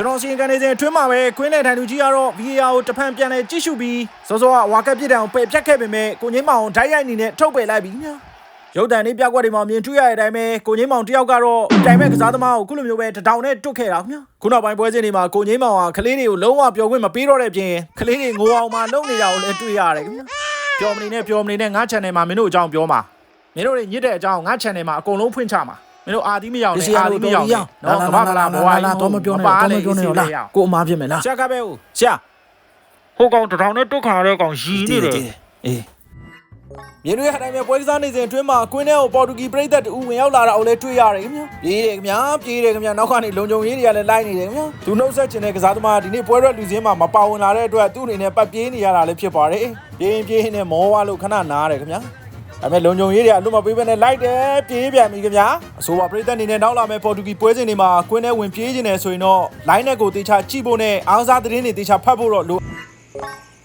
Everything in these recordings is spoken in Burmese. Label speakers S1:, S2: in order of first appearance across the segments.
S1: ကျွန်တော်စီရင်ကန်နေစဉ်အတွင်းမှာပဲကွင်းနဲ့ထိုင်သူကြီးကတော့ VAR ကိုတဖန်ပြန်လဲကြည့်ရှုပြီးစောစောကဝါကက်ပြစ်တံကိုပယ်ဖြတ်ခဲ့ပေမဲ့ကိုငင်းမောင်ဓာတ်ရိုက်အနေနဲ့ထုတ်ပယ်လိုက်ပြီညာရုပ်တံလေးပြကွက်တွေမှာမြင်တွေ့ရတဲ့အတိုင်းပဲကိုငင်းမောင်တယောက်ကတော့တိုင်မဲ့ကစားသမားကိုခုလိုမျိုးပဲတထောင်နဲ့တွတ်ခဲ့တာခင်ဗျာခုနောက်ပိုင်းပွဲစဉ်တွေမှာကိုငင်းမောင်ဟာကလေးတွေကိုလုံးဝပျော်ခွင့်မပေးတော့တဲ့အပြင်ကလေးတွေငိုအောင်မှလုပ်နေတာကိုလည်းတွေ့ရတယ်ခင်ဗျာပျော်မနေနဲ့ပျော်မနေနဲ့ငါ channel မှာမင်းတို့အကြောင်းပြောမှာမင်းတို့တွေညစ်တဲ့အကြောင်းငါ channel မှာအကုန်လုံးဖွင့်ချမှာ မင်းတို့အာသီးမရောက်နဲ့အာသီးမရောက်နဲ့နော်ကမ္ဘာကလာဘဝကြီး
S2: တော့မပြောနဲ့တော့မပြောနဲ့လားကိုအမားဖြစ်မယ်လား
S1: ရှာကပဲဦး
S2: ရှာ
S1: ဟိုကောင်တထောင်နဲ့တွတ်ခါရတဲ့ကောင်ရီနေတယ်
S2: အေး
S1: မြေတွေဟာတိုင်းပဲပွဲကစားနေစဉ်အတွင်းမှာကွင်းထဲကိုပေါ်တူဂီပြည်သက်တူဝင်ရောက်လာတာကိုလည်းတွေ့ရတယ်ခင်ဗျာပြေးတယ်ခင်ဗျာပြေးတယ်ခင်ဗျာနောက်ကနေလုံခြုံရေးတွေကလည်းလိုက်နေတယ်ခင်ဗျာသူနှုတ်ဆက်ခြင်းတဲ့ကစားသမားဒီနေ့ပွဲရက်လူစင်းမှာမပါဝင်လာတဲ့အတွက်သူ့အနေနဲ့ပတ်ပြေးနေရတာလည်းဖြစ်ပါတယ်ပြေးရင်ပြေးရင်နဲ့မောဝါလို့ခဏနားတယ်ခင်ဗျာ ဒါပေမဲ့လုံခြုံရေးတွေကအလွတ်မပေးဘဲနဲ့လိုက်တယ်ပြေးပြန်ပြီခင်ဗျာအဆိုပါပြည်သက်အနေနဲ့နောက်လာမဲ့ပေါ်တူဂီပွဲစဉ်တွေမှာကွင်းထဲဝင်ပြေးခြင်းတယ်ဆိုရင်တော့ line နဲ့ကိုတေချာကြည့်ဖို့နဲ့အားကစားသတင်းတွေတေချာဖတ်ဖို့တော့လို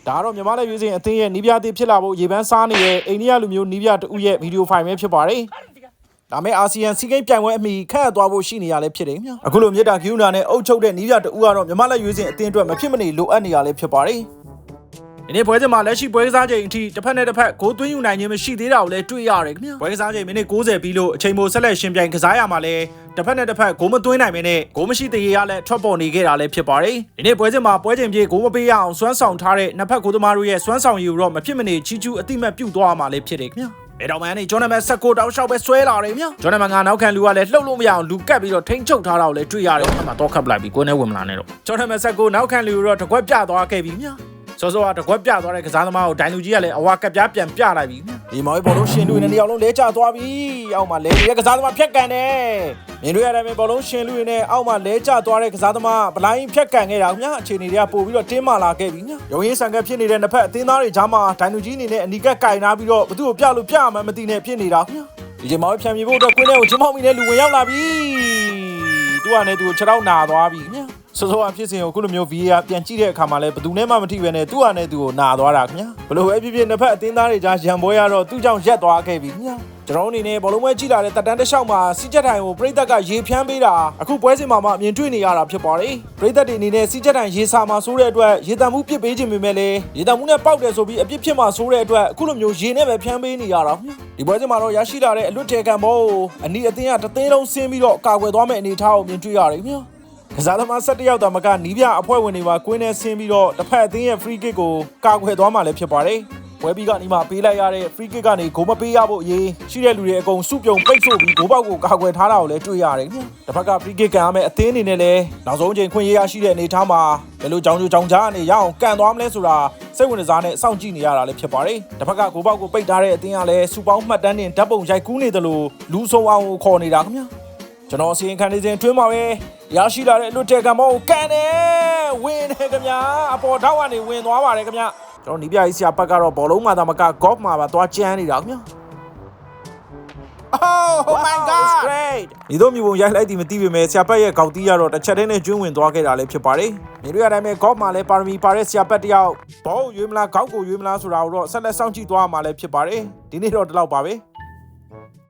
S1: ဒါကတော့မြန်မာလက်ရွေးစင်အသင်းရဲ့နီးပြသေးဖြစ်လာဖို့ရေပန်းစားနေတဲ့အိန္ဒိယလူမျိုးနီးပြတူရဲ့ဗီဒီယိုဖိုင်ပဲဖြစ်ပါတယ်။ဒါမဲ့အာဆီယံစီးကိန်းပြိုင်ပွဲအမီခန့်ရသွားဖို့ရှိနေရလဲဖြစ်တယ်များ။အခုလိုမြေတာကီယူနာနဲ့အုပ်ချုပ်တဲ့နီးပြတူကတော့မြန်မာလက်ရွေးစင်အသင်းအတွက်မဖြစ်မနေလိုအပ်နေရလဲဖြစ်ပါတယ်။ ဒီနေ့ပွဲစဉ်မှာလက်ရှိပွဲကစားချိန်အထိတစ်ဖက်နဲ့တစ်ဖက်ဂိုးသွင်းယူနိုင်ခြင်းမရှိသေးတာကိုလည်းတွေ့ရတယ်ခင်ဗျာ။ပွဲကစားချိန်မိနစ်60ပြီးလို့အချိန်ပိုဆက်လက်ရှင်ပြိုင်ကစားရမှာလဲတစ်ဖက်နဲ့တစ်ဖက်ဂိုးမသွင်းနိုင်မင်းနဲ့ဂိုးမရှိသေးရလဲထွက်ပေါ်နေခဲ့တာလည်းဖြစ်ပါတယ်။ဒီနေ့ပွဲစဉ်မှာပွဲချိန်ပြေဂိုးမပေးရအောင်စွမ်းဆောင်ထားတဲ့နှစ်ဖက်ဂိုးသမားတို့ရဲ့စွမ်းဆောင်ရည်ကိုတော့မဖြစ်မနေချီချူးအတိမတ်ပြုတ်သွားမှာလည်းဖြစ်တယ်ခင်ဗျာ။ဘယ်တော့မှန်းနေဂျွန်နမန်ဆက်ကိုတောက်လျှောက်ပဲဆွဲလာတယ်မြဂျွန်နမန်ကနောက်ခံလူကလည်းလှုပ်လို့မရအောင်လူကပ်ပြီးတော့ထိန်းချုပ်ထားတာကိုလည်းတွေ့ရတယ်အမှတော့ခတ်ပလိုက်ပြီးကိုယ်နဲ့ဝင်မလာနဲ့တော့ဂျွန်နမန်ဆက်ကိုနောက်ခံလူတော့တကွက်ပြသွားခဲ့ပြီမြ စောစောကတကွက်ပြသွားတဲ့ကစားသမားကိုဒိုင်လူကြီးကလည်းအဝါကပ်ပြားပြန်ပြလိုက်ပြီဒီမော်ဘောလုံးရှင်လူနဲ့တယောက်လုံးလဲကျသွားပြီအောက်မှာလဲရဲ့ကစားသမားဖြတ်ကန်တယ်မြင်တွေ့ရတဲ့ဘောလုံးရှင်လူနဲ့အောက်မှာလဲကျသွားတဲ့ကစားသမားဗလိုင်းဖြတ်ကန်ခဲ့တာမြအခြေအနေတွေကပို့ပြီးတော့တင်းမာလာခဲ့ပြီမြရုံရင်းဆန်ကဖြစ်နေတဲ့နှစ်ဖက်အသင်းသားတွေကြားမှာဒိုင်လူကြီးအနေနဲ့အနီကက်ကင်နာပြီးတော့ဘသူ့ကိုပြလို့ပြမှမသိနဲ့ဖြစ်နေတာမြဒီချိန်မှာဖြန်ပြေဖို့အတွက်ကွင်းထဲကိုချင်းမောက်မိတဲ့လူဝင်ရောက်လာပြီသူကလည်းသူကိုခြေထောက်နာသွားပြီမြ စောစောအဖြစ်စဉ်ကိုခုလိုမျိုး VAR ပြန်ကြည့်တဲ့အခါမှာလည်းဘယ်သူနဲ့မှမထိပဲနဲ့သူ့ဟာနဲ့သူကိုနာသွားတာခင်ဗျာဘလို့ပဲဖြစ်ဖြစ်နှစ်ဖက်အသင်းသားတွေကြားရံပွဲရတော့သူ့ကြောင့်ရက်သွားခဲ့ပြီခင်ဗျာကျွန်တော်အနေနဲ့ဘောလုံးပွဲကြည့်လာတဲ့တက်တန်းတစ်လျှောက်မှာစီချက်တိုင်ကိုပြိသက်ကရေဖြန်းပေးတာအခုပွဲစဉ်မှာမှအမြင်တွေ့နေရတာဖြစ်ပါတယ်ပြိသက်တွေအနေနဲ့စီချက်တိုင်ရေစာမှာဆိုးတဲ့အတွက်ရေတံမှုပစ်ပေးခြင်းပေမဲ့လည်းရေတံမှုနဲ့ပေါက်တယ်ဆိုပြီးအပြစ်ဖြစ်မှာဆိုးတဲ့အတွက်အခုလိုမျိုးရေနဲ့ပဲဖြန်းပေးနေရတာခင်ဗျာဒီပွဲစဉ်မှာတော့ရရှိလာတဲ့အလွတ်တေကန်ဘောကိုအနီးအသင်းကတသိန်းလုံးဆင်းပြီးတော့ကာကွယ်သွားမယ့်အနေအထားကိုမြင်တွေ့ရတယ်ခင်ဗျာ ကစားသမား17ယောက်တာမကနီးပြအဖွဲ့ဝင်တွေပါကွင်းနဲ့ဆင်းပြီးတော့တစ်ဖက်အသင်းရဲ့ free kick ကိုကာကွယ်သွားမှလည်းဖြစ်ပါတယ်။ပွဲပြီးကနေမှပေးလိုက်ရတဲ့ free kick ကနေဂိုးမပေးရဖို့အရေးရှိတဲ့လူတွေအကုန်စုပြုံပိတ်ဆို့ပြီးဂိုးပေါက်ကိုကာကွယ်ထားတာကိုလည်းတွေ့ရတယ်ခင်ဗျ။တစ်ဖက်က free kick ကန်ရမယ့်အသင်းအနေနဲ့လည်းနောက်ဆုံးချိန်ခွင့်ရရရှိတဲ့အနေအထားမှာဘယ်လိုကြောင်ကြိုကြောင်ကြားအနေရအောင်ကန်သွားမလဲဆိုတာစိတ်ဝင်စားနဲ့စောင့်ကြည့်နေရတာလည်းဖြစ်ပါတယ်။တစ်ဖက်ကဂိုးပေါက်ကိုပိတ်ထားတဲ့အသင်းကလည်းစူပေါင်းမှတ်တမ်းတင်ဓာတ်ပုံရိုက်ကူးနေတယ်လို့လူဆုံးအောင်ကိုခေါ်နေတာခင်ဗျ။ ကျွန်တော်အစီရင်ခံနေစဉ်အတွင်းမှာပဲရရှိလာတဲ့လွတ်တဲ့ကံမောကိုကန်တယ်ဝင်တယ်ခင်ဗျာအပေါ်ထောက်ကနေဝင်သွားပါတယ်ခင်ဗျာကျွန်တော်နီးပြကြီးဆရာဘက်ကတော့ဘောလုံးမှာသာမကဂေါ့ဖ်မှာပါသွားကျန်းနေတာခင်ဗျာ Oh my god great ဒီတို့မျိုးပုံရိုက်လိုက်သည်မသိပေမဲ့ဆရာဘက်ရဲ့ကောက်တီးကတော့တစ်ချက်တည်းနဲ့ကျွင်းဝင်သွားခဲ့တာလည်းဖြစ်ပါတယ်နေတို့ရတိုင်းပဲဂေါ့ဖ်မှာလည်းပါရမီပါတဲ့ဆရာဘက်တယောက်ဘောကိုရွေးမလားဂေါက်ကိုရွေးမလားဆိုတာကိုတော့ဆက်လက်စောင့်ကြည့်သွားမှာလည်းဖြစ်ပါတယ်ဒီနေ့တော့ဒီလောက်ပါပဲ